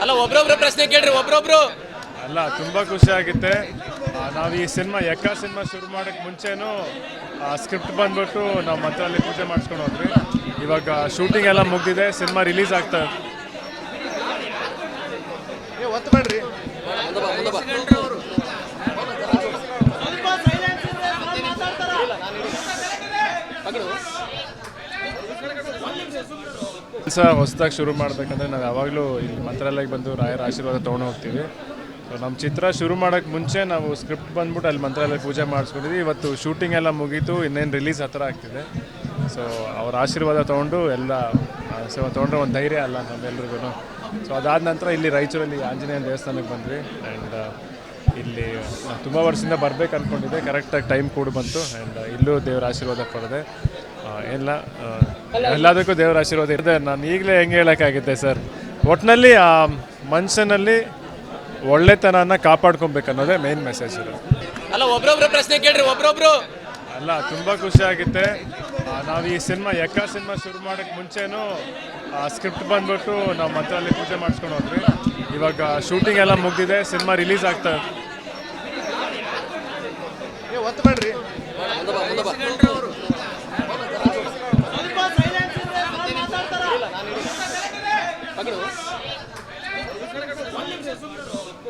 ಅಲ್ಲ ಒಬ್ರೊಬ್ರು ಪ್ರಶ್ನೆ ಕೇಳ್ರಿ ಒಬ್ರೊಬ್ರು. ಅಲ್ಲ ತುಂಬ ಖುಷಿ ಆಗುತ್ತೆ. ನಾವು ಈ ಸಿನಿಮಾ ಎಕ್ಕ ಸಿನಿಮಾ ಶುರು ಮಾಡೋಕ್ಕೆ ಮುಂಚೆನೂ ಸ್ಕ್ರಿಪ್ಟ್ ಬಂದ್ಬಿಟ್ಟು ನಾವು ಮಂತ್ರಾಲಯ ಪೂಜೆ ಮಾಡಿಸ್ಕೊಂಡು ಹೋದ್ವಿ. ಇವಾಗ ಶೂಟಿಂಗ್ ಎಲ್ಲ ಮುಗ್ದಿದೆ ಸಿನಿಮಾ ರಿಲೀಸ್ ಆಗ್ತಾ ಕೆಲಸ ಹೊಸದಾಗಿ ಶುರು ಮಾಡಬೇಕಂದ್ರೆ ನಾವು ಯಾವಾಗಲೂ ಇಲ್ಲಿ ಮಂತ್ರಾಲಯಕ್ಕೆ ಬಂದು ರಾಯರ ಆಶೀರ್ವಾದ ತೊಗೊಂಡು ಹೋಗ್ತೀವಿ. ಸೊ ನಮ್ಮ ಚಿತ್ರ ಶುರು ಮಾಡೋಕ್ಕೆ ಮುಂಚೆ ನಾವು ಸ್ಕ್ರಿಪ್ಟ್ ಬಂದ್ಬಿಟ್ಟು ಅಲ್ಲಿ ಮಂತ್ರಾಲಯ ಪೂಜೆ ಮಾಡಿಸ್ಕೊಂಡಿದ್ವಿ. ಇವತ್ತು ಶೂಟಿಂಗ್ ಎಲ್ಲ ಮುಗೀತು, ಇನ್ನೇನು ರಿಲೀಸ್ ಹತ್ರ ಆಗ್ತಿದೆ. ಸೊ ಅವ್ರ ಆಶೀರ್ವಾದ ತೊಗೊಂಡು ಎಲ್ಲ ಸೊ ತೊಗೊಂಡ್ರೆ ಒಂದು ಧೈರ್ಯ ಅಲ್ಲ ನಮ್ಮೆಲ್ರಿಗೂ ಸೊ ಅದಾದ ನಂತರ ಇಲ್ಲಿ ರಾಯಚೂರಲ್ಲಿ ಆಂಜನೇಯ ದೇವಸ್ಥಾನಕ್ಕೆ ಬಂದ್ವಿ. ಆ್ಯಂಡ್ ಇಲ್ಲಿ ತುಂಬ ವರ್ಷದಿಂದ ಬರ್ಬೇಕು ಅಂದ್ಕೊಂಡಿದ್ದೆ ಕರೆಕ್ಟಾಗಿ ಟೈಮ್ ಕೂಡ ಬಂತು. ಆ್ಯಂಡ್ ಇಲ್ಲೂ ದೇವರ ಆಶೀರ್ವಾದ ಪಡೆದೆ. ಎಲ್ಲ ಎಲ್ಲದಕ್ಕೂ ದೇವರ ಆಶೀರ್ವಾದ ಇರದೆ ನಾನು ಈಗಲೇ ಹೆಂಗೆ ಹೇಳೋಕ್ಕಾಗುತ್ತೆ ಸರ್? ಒಟ್ಟಿನಲ್ಲಿ ಆ ಮನುಷ್ಯನಲ್ಲಿ ಒಳ್ಳೆತನನ ಕಾಪಾಡ್ಕೊಬೇಕು ಅನ್ನೋದೇ ಮೇನ್ ಮೆಸೇಜ್ ಇರೋದು ಅಲ್ಲ ಒಬ್ರೊಬ್ರು ಪ್ರಶ್ನೆ ಕೇಳ್ರಿ ಒಬ್ರೊಬ್ರು. ಅಲ್ಲ ತುಂಬ ಖುಷಿ ಆಗುತ್ತೆ. ನಾವು ಈ ಸಿನಿಮಾ ಎಕ್ಕ ಸಿನಿಮಾ ಶುರು ಮಾಡೋಕ್ಕೆ ಮುಂಚೆನೂ ಸ್ಕ್ರಿಪ್ಟ್ ಬಂದ್ಬಿಟ್ಟು ನಾವು ಮಂತ್ರಾಲಯ ಪೂಜೆ ಮಾಡಿಸ್ಕೊಂಡು ಹೋದ್ವಿ. ಇವಾಗ ಶೂಟಿಂಗ್ ಎಲ್ಲ ಮುಗಿದಿದೆ ಸಿನಿಮಾ ರಿಲೀಸ್ ಆಗ್ತಾ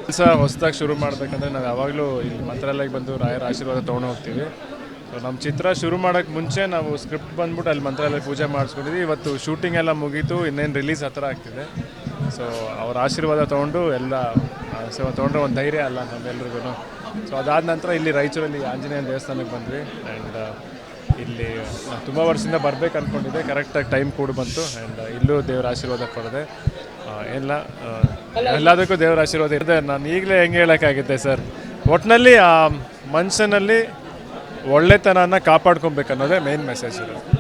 ಕೆಲಸ ಹೊಸದಾಗಿ ಶುರು ಮಾಡಬೇಕಂದ್ರೆ ನಾವು ಯಾವಾಗಲೂ ಇಲ್ಲಿ ಮಂತ್ರಾಲಯಕ್ಕೆ ಬಂದು ರಾಯರ ಆಶೀರ್ವಾದ ತೊಗೊಂಡು ಹೋಗ್ತೀವಿ. ಸೊ ನಮ್ಮ ಚಿತ್ರ ಶುರು ಮಾಡೋಕ್ಕೆ ಮುಂಚೆ ನಾವು ಸ್ಕ್ರಿಪ್ಟ್ ಬಂದ್ಬಿಟ್ಟು ಅಲ್ಲಿ ಮಂತ್ರಾಲಯ ಪೂಜೆ ಮಾಡಿಸ್ಕೊಂಡಿದ್ವಿ ಇವತ್ತು ಶೂಟಿಂಗ್ ಎಲ್ಲ ಮುಗೀತು, ಇನ್ನೇನು ರಿಲೀಸ್ ಹತ್ರ ಆಗ್ತಿದೆ. ಸೊ ಅವ್ರ ಆಶೀರ್ವಾದ ತೊಗೊಂಡು ಎಲ್ಲ ಸೊ ತೊಗೊಂಡ್ರೆ ಒಂದು ಧೈರ್ಯ ಅಲ್ಲ ನಮ್ಮೆಲ್ರಿಗೂ ಸೊ ಅದಾದ ನಂತರ ಇಲ್ಲಿ ರಾಯಚೂರಲ್ಲಿ ಆಂಜನೇಯ ದೇವಸ್ಥಾನಕ್ಕೆ ಬಂದ್ವಿ. ಆ್ಯಂಡ್ ಇಲ್ಲಿ ತುಂಬ ವರ್ಷದಿಂದ ಬರಬೇಕು ಅಂದ್ಕೊಂಡಿದ್ದೆ ಕರೆಕ್ಟಾಗಿ ಟೈಮ್ ಕೂಡ ಬಂತು. ಆ್ಯಂಡ್ ಇಲ್ಲೂ ದೇವರ ಆಶೀರ್ವಾದ ಪಡೆದೆ. ಆ, ಎಲ್ಲ ಎಲ್ಲದಕ್ಕೂ ದೇವರ ಆಶೀರ್ವಾದ ಇರದೆ ನಾನು ಈಗಲೇ ಹೆಂಗೆ ಹೇಳೋಕ್ಕಾಗಿದ್ದೆ ಸರ್? ಒಟ್ಟಿನಲ್ಲಿ ಆ ಮನುಷ್ಯನಲ್ಲಿ ಒಳ್ಳೆತನನ ಕಾಪಾಡ್ಕೊಬೇಕು ಅನ್ನೋದೇ ಮೇನ್ ಮೆಸೇಜ್ ಇರೋದು.